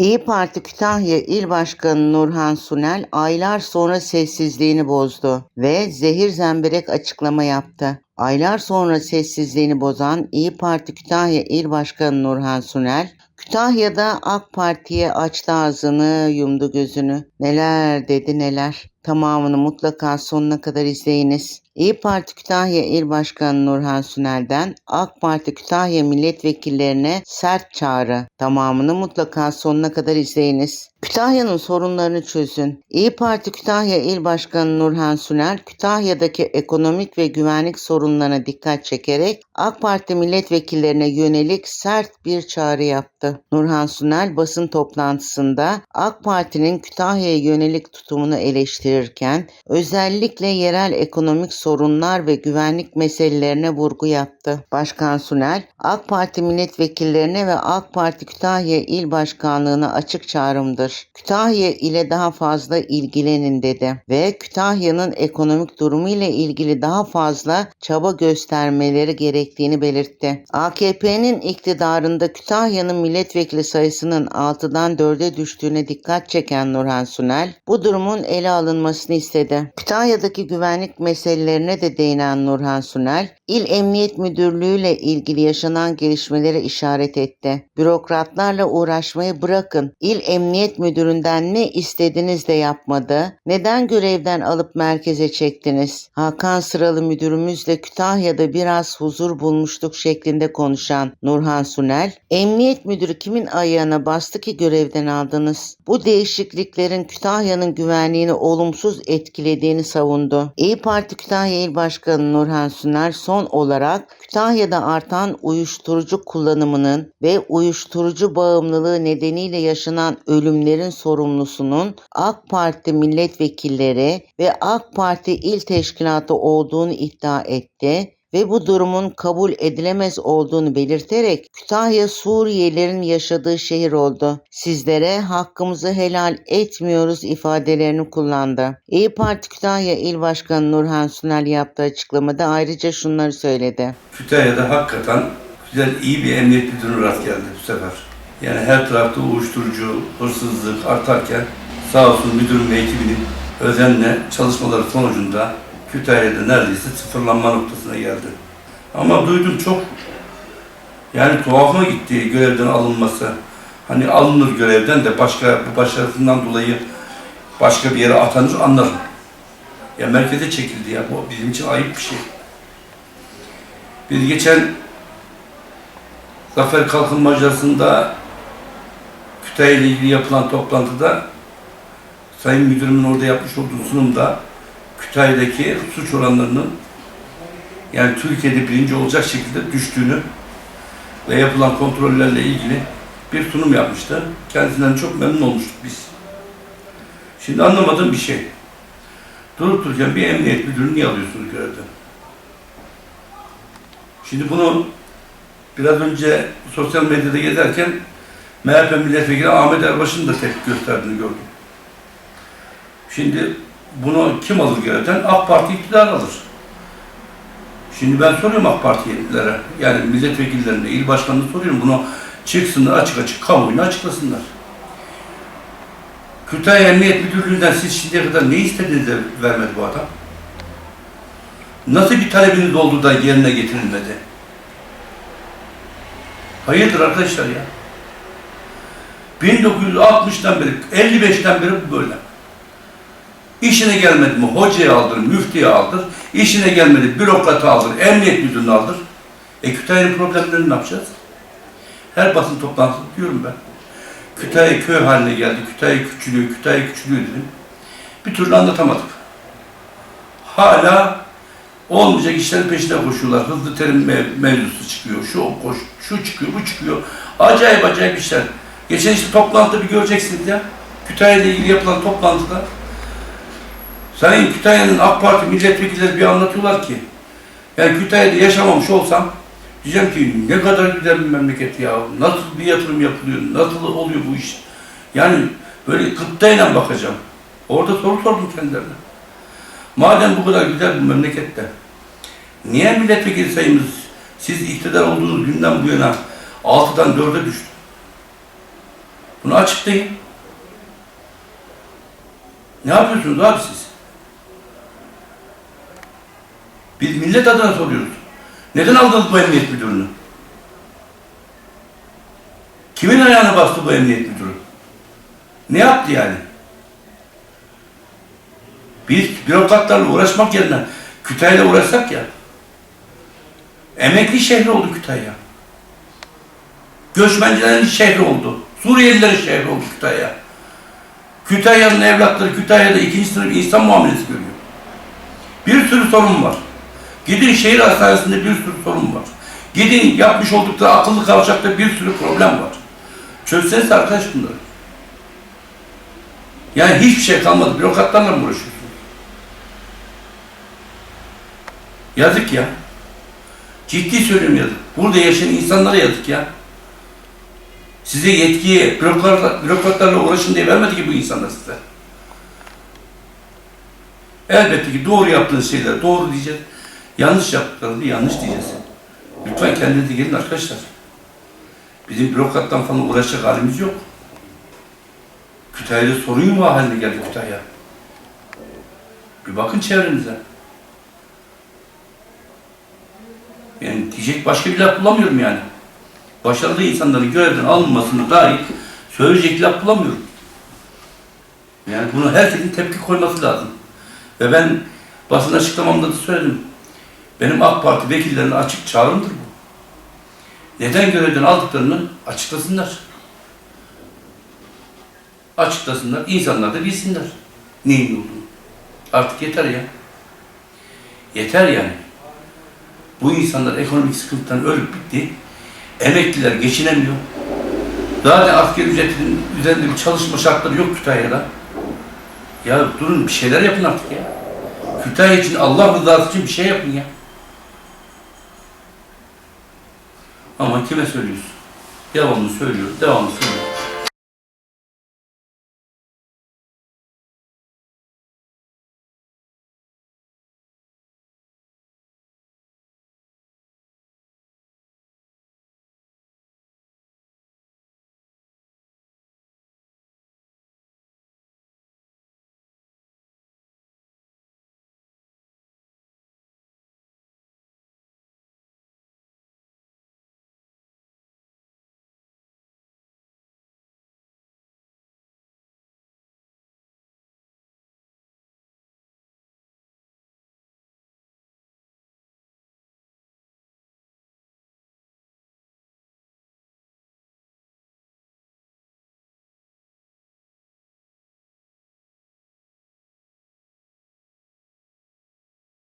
İyi Parti Kütahya İl Başkanı Nurhan Sunel aylar sonra sessizliğini bozdu ve zehir zemberek açıklama yaptı. Aylar sonra sessizliğini bozan İyi Parti Kütahya İl Başkanı Nurhan Sunel, Kütahya'da AK Parti'ye açtı ağzını, yumdu gözünü. Neler dedi neler. Tamamını mutlaka sonuna kadar izleyiniz. İyi Parti Kütahya İl Başkanı Nurhan Sunel'den AK Parti Kütahya milletvekillerine sert çağrı. Tamamını mutlaka sonuna kadar izleyiniz. Kütahya'nın sorunlarını çözün. İyi Parti Kütahya İl Başkanı Nurhan Sunel, Kütahya'daki ekonomik ve güvenlik sorunlarına dikkat çekerek AK Parti milletvekillerine yönelik sert bir çağrı yaptı. Nurhan Sunel basın toplantısında AK Parti'nin Kütahya'ya yönelik tutumunu eleştirirken özellikle yerel ekonomik sorunlar ve güvenlik meselelerine vurgu yaptı. Başkan Sunel, AK Parti milletvekillerine ve AK Parti Kütahya İl Başkanlığı'na açık çağrımdır. Kütahya ile daha fazla ilgilenin dedi ve Kütahya'nın ekonomik durumu ile ilgili daha fazla çaba göstermeleri gerektiğini belirtti. AKP'nin iktidarında Kütahya'nın milletvekili sayısının 6'dan 4'e düştüğüne dikkat çeken Nurhan Sunel, bu durumun ele alınmasını istedi. Kütahya'daki güvenlik meselelerine de değinen Nurhan Sunel, İl Emniyet Müdürlüğü ile ilgili yaşanan gelişmelere işaret etti. Bürokratlarla uğraşmayı bırakın. İl Emniyet Müdüründen ne istediniz de yapmadı. Neden görevden alıp merkeze çektiniz? Hakan Sıralı müdürümüzle Kütahya'da biraz huzur bulmuştuk şeklinde konuşan Nurhan Sunel, Emniyet Müdürü kimin ayağına bastı ki görevden aldınız? Bu değişikliklerin Kütahya'nın güvenliğini olumsuz etkilediğini savundu. İyi Parti Kütahya İl Başkanı Nurhan Sunel son olarak Kütahya'da artan uyuşturucu kullanımının ve uyuşturucu bağımlılığı nedeniyle yaşanan ölümlerin sorumlusunun AK Parti milletvekilleri ve AK Parti il teşkilatı olduğunu iddia etti ve bu durumun kabul edilemez olduğunu belirterek Kütahya Suriyelilerin yaşadığı şehir oldu. Sizlere hakkımızı helal etmiyoruz ifadelerini kullandı. İyi Parti Kütahya İl Başkanı Nurhan Sunel yaptığı açıklamada ayrıca şunları söyledi. Kütahya'da hakikaten güzel iyi bir emniyet müdürü rast geldi bu sefer. Yani her tarafta uyuşturucu, hırsızlık artarken sağ olsun müdürün ve ekibinin özenle çalışmaları sonucunda Kütahya'da neredeyse sıfırlanma noktasına geldi. Ama duydum çok yani tuhafıma gitti görevden alınması. Hani alınır görevden de başka bu başarısından dolayı başka bir yere atanır anlarım. Ya merkeze çekildi ya bu bizim için ayıp bir şey. Biz geçen Zafer Kalkınmacası'nda Kütahya ile ilgili yapılan toplantıda Sayın Müdürümün orada yapmış olduğu sunumda Kütahya'daki suç oranlarının yani Türkiye'de birinci olacak şekilde düştüğünü ve yapılan kontrollerle ilgili bir sunum yapmıştı. Kendisinden çok memnun olmuştuk biz. Şimdi anlamadığım bir şey. Durup dururken bir emniyet müdürünü niye alıyorsunuz görevden? Şimdi bunu biraz önce sosyal medyada gezerken MHP milletvekili Ahmet Erbaş'ın da tepki gösterdiğini gördüm. Şimdi bunu kim alır görevden? AK Parti iktidar alır. Şimdi ben soruyorum AK Partililere, yani milletvekillerine, il başkanına soruyorum bunu çıksınlar açık açık kamuoyuna açıklasınlar. Kütahya Emniyet Müdürlüğü'nden siz şimdiye kadar ne istediğinizi de vermedi bu adam. Nasıl bir talebiniz oldu da yerine getirilmedi? Hayırdır arkadaşlar ya? 1960'tan beri, 55'ten beri bu böyle. İşine gelmedi mi hocayı aldır, müftüyü aldır, işine gelmedi bürokratı aldır, emniyet müdürünü aldır. E Kütahya'nın problemlerini ne yapacağız? Her basın toplantısı diyorum ben. Kütahya köy haline geldi, Kütahya küçülüyor, Kütahya küçülüyor dedim. Bir türlü anlatamadık. Hala olmayacak işlerin peşinde koşuyorlar. Hızlı terim mev- mevzusu çıkıyor, şu koş, şu çıkıyor, bu çıkıyor. Acayip acayip işler. Geçen işte toplantıda bir göreceksiniz ya. Kütahya ile ilgili yapılan toplantıda Sayın Kütahya'nın AK Parti milletvekilleri bir anlatıyorlar ki yani Kütahya'da yaşamamış olsam diyeceğim ki ne kadar güzel bir memleket ya. Nasıl bir yatırım yapılıyor? Nasıl oluyor bu iş? Yani böyle gıptayla bakacağım. Orada soru sordum kendilerine. Madem bu kadar güzel bir memlekette niye milletvekili sayımız siz iktidar olduğunuz günden bu yana 6'dan 4'e düştü? Bunu açıklayın. Ne yapıyorsunuz abi siz? Biz millet adına soruyoruz. Neden aldınız bu emniyet müdürünü? Kimin ayağına bastı bu emniyet müdürü? Ne yaptı yani? Biz bürokratlarla uğraşmak yerine Kütahya'yla uğraşsak ya. Emekli şehri oldu Kütahya. Göçmencilerin şehri oldu. Suriyelilerin şehri oldu Kütahya. Kütahya'nın evlatları Kütahya'da ikinci sınıf insan muamelesi görüyor. Bir sürü sorun var. Gidin şehir hastanesinde bir sürü sorun var. Gidin yapmış oldukları akıllı kavşakta bir sürü problem var. Çözseniz arkadaş bunları. Yani hiçbir şey kalmadı. Bürokratlarla mı uğraşıyorsunuz? Yazık ya. Ciddi söylüyorum yazık. Burada yaşayan insanlara yazık ya. Size yetkiyi bürokratlarla, bürokratlarla uğraşın diye vermedi ki bu insanlar size. Elbette ki doğru yaptığınız şeyler doğru diyeceğiz. Yanlış yaptıklarını yanlış diyeceğiz. Lütfen kendinize gelin arkadaşlar. Bizim bürokrattan falan uğraşacak halimiz yok. Kütahya'da sorun yuvağı haline geldi Kütahya. Bir bakın çevrenize. Yani diyecek başka bir laf bulamıyorum yani. Başarılı insanların görevden alınmasını dahi söyleyecek laf bulamıyorum. Yani bunu herkesin tepki koyması lazım. Ve ben basın açıklamamda da söyledim. Benim AK Parti vekillerine açık çağrımdır bu. Neden görevden aldıklarını açıklasınlar. Açıklasınlar. İnsanlar da bilsinler. Neyin olduğunu. Artık yeter ya. Yeter yani. Bu insanlar ekonomik sıkıntıdan ölüp bitti. Emekliler geçinemiyor. Zaten asgari ücretinin üzerinde bir çalışma şartları yok Kütahya'da. Ya durun bir şeyler yapın artık ya. Kütahya için Allah rızası için bir şey yapın ya. Ama kime söylüyorsun? Devamlı söylüyor, devamlı söylüyor.